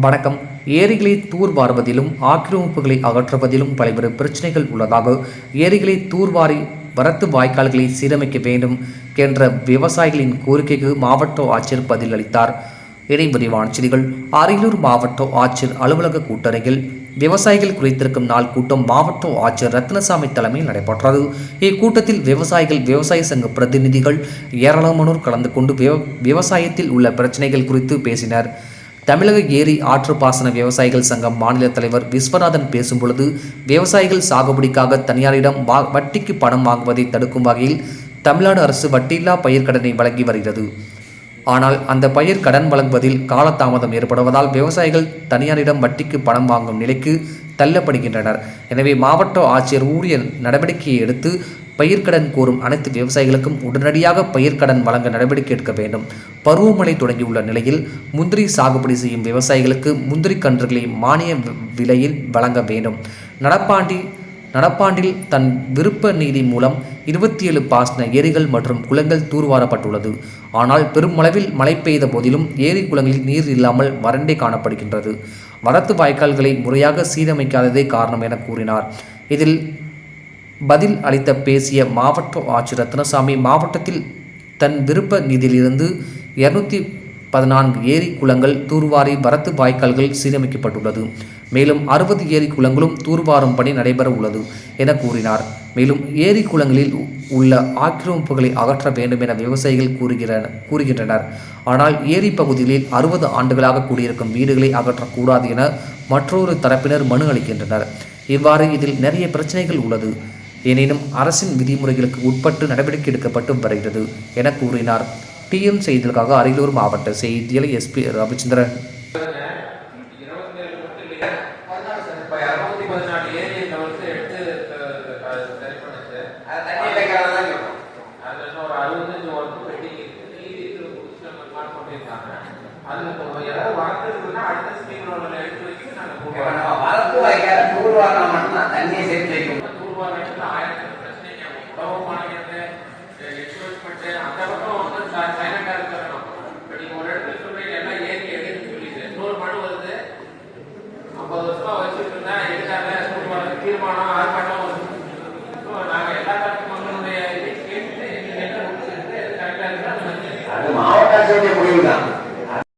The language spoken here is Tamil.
வணக்கம். ஏரிகளை தூர்வாருவதிலும் ஆக்கிரமிப்புகளை அகற்றுவதிலும் பல்வேறு பிரச்சனைகள் உள்ளதாக ஏரிகளை தூர்வாரி வரத்து வாய்க்கால்களை சீரமைக்க வேண்டும் என்ற விவசாயிகளின் கோரிக்கைக்கு மாவட்ட ஆட்சியர் பதிலளித்தார். இணை விரிவான செய்திகள். அரியலூர் மாவட்ட ஆட்சியர் அலுவலக கூட்டணியில் விவசாயிகள் குறித்திருக்கும் நாள் கூட்டம் மாவட்ட ஆட்சியர் ரத்னசாமி தலைமையில் நடைபெற்றது. இக்கூட்டத்தில் விவசாயிகள் விவசாய சங்க பிரதிநிதிகள் ஏராளமானோர் கலந்து கொண்டு விவ- விவசாயத்தில் உள்ள பிரச்சனைகள் குறித்து பேசினர். தமிழக ஏரி ஆற்றுப்பாசன விவசாயிகள் சங்கம் மாநில தலைவர் விஸ்வநாதன் பேசும்பொழுது விவசாயிகள் சாகுபடிக்காக தனியாரிடம் வட்டிக்கு பணம் வாங்குவதை தடுக்கும் வகையில் தமிழ்நாடு அரசு வட்டியில்லா பயிர்க்கடனை வழங்கி வருகிறது. ஆனால் அந்த பயிர் கடன் வழங்குவதில் காலதாமதம் ஏற்படுவதால் விவசாயிகள் தனியாரிடம் வட்டிக்கு பணம் வாங்கும் நிலைக்கு தள்ளப்படுகின்றனர். எனவே மாவட்ட ஆட்சியர் உரிய நடவடிக்கையை எடுத்து பயிர்க்கடன் கோரும் அனைத்து விவசாயிகளுக்கும் உடனடியாக பயிர்க்கடன் வழங்க நடவடிக்கை எடுக்க வேண்டும். பருவமழை தொடங்கியுள்ள நிலையில் முந்திரி சாகுபடி செய்யும் விவசாயிகளுக்கு முந்திரி கன்றுகளை மானிய விலையில் வழங்க வேண்டும். நடப்பாண்டி நடப்பாண்டில் தன் விருப்ப நீதி மூலம் இருபத்தி ஏழு பாசன ஏரிகள் மற்றும் குளங்கள் தூர்வாரப்பட்டுள்ளது. ஆனால் பெருமளவில் மழை பெய்த போதிலும் ஏரி குளங்களில் நீர் இல்லாமல் வறண்டே காணப்படுகின்றது. வடத்து வாய்க்கால்களை முறையாக சீரமைக்காததே காரணம் என கூறினார். இதில் பதில் அளித்த பேசிய மாவட்ட ஆட்சியர் ரத்னசாமி மாவட்டத்தில் தன் விருப்ப நிதியிலிருந்து இருநூத்தி பதினான்கு ஏரி குளங்கள் தூர்வாரி வரத்து வாய்க்கால்கள் சீரமைக்கப்பட்டுள்ளது. மேலும் அறுபது ஏரி குளங்களும் தூர்வாரும் பணி நடைபெற உள்ளது என கூறினார். மேலும் ஏரி குளங்களில் உ- உள்ள ஆக்கிரமிப்புகளை அகற்ற வேண்டும் என விவசாயிகள் கூறுகிற கூறுகின்றனர். ஆனால் ஏரி பகுதிகளில் அறுபது ஆண்டுகளாக கூடியிருக்கும் வீடுகளை அகற்றக்கூடாது என மற்றொரு தரப்பினர் மனு அளிக்கின்றனர். இவ்வாறு இதில் நிறைய பிரச்சனைகள் உள்ளது. எனினும் அரசின் விதிமுறைகளுக்கு உட்பட்டு நடவடிக்கை எடுக்கப்பட்டு வருகிறது என கூறினார். டிஎம் செய்திகளுக்காக அரியலூர் மாவட்ட செய்தியில் எஸ்பி ரவிச்சந்திரன் தூர்வாரம் ஆயிரத்தி பிரச்சனைக்கு உணவு மாநிலத்தை எக்ஸ்போர்ட் பண்ணிட்டு அந்த பக்கம் தைராய்டாக இருக்கிற